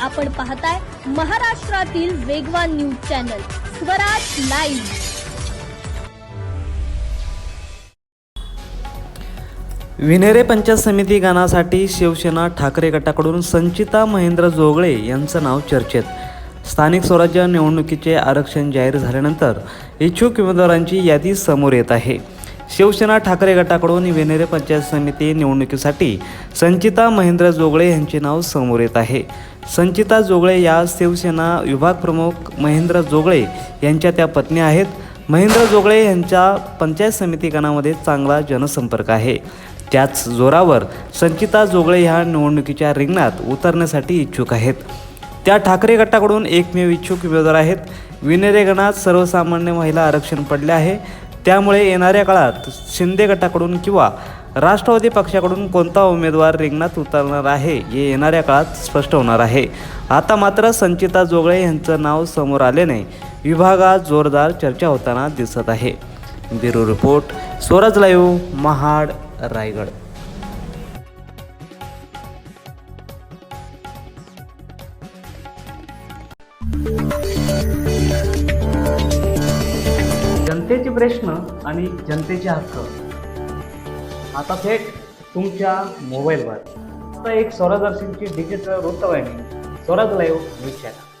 आपण पाहताय महाराष्ट्रातील वेगवान न्यूज चॅनल स्वराज लाईव्ह. विनेरे पंचायत समिती गानासाठी शिवसेना ठाकरे गटाकडून संचिता महेंद्र जोगळे यांचं नाव चर्चेत. स्थानिक स्वराज्य निवडणुकीचे आरक्षण जाहीर झाल्यानंतर इच्छुक उमेदवारांची यादी समोर येत आहे. शिवसेना ठाकरे गटाकडून विनेरे पंचायत समिती निवडणुकीसाठी संचिता महेंद्र जोगळे यांचे नाव समोर येत आहे. संचिता जोगळे या शिवसेना विभाग प्रमुख महेंद्र जोगळे यांच्या त्या पत्नी आहेत. महेंद्र जोगळे यांच्या पंचायत समिती गणामध्ये चांगला जनसंपर्क आहे. त्याच जोरावर संचिता जोगळे ह्या निवडणुकीच्या रिंगणात उतरण्यासाठी इच्छुक आहेत. त्या ठाकरे गटाकडून एकमेव इच्छुक उमेदवार आहेत. विनेरे गणात सर्वसामान्य महिला आरक्षण पडले आहे. त्यामुळे येणाऱ्या काळात शिंदे गटाकडून किंवा राष्ट्रवादी पक्षाकडून कोणता उमेदवार रिंगणात उतरणार आहे हे येणाऱ्या काळात स्पष्ट होणार आहे. आता मात्र संचिता जोगळे यांचं नाव समोर आल्याने विभागात जोरदार चर्चा होताना दिसत आहे. Bureau report Swaraj live Mahad Raigad. जनतेचे प्रश्न आणि जनतेचे हक्क. आता थेट तुमच्या मोबाईलवर. आता एक स्वराज दर्शनची डिजिटल वृत्तवाहिनी स्वराज लाईव्ह न्यूज चॅनल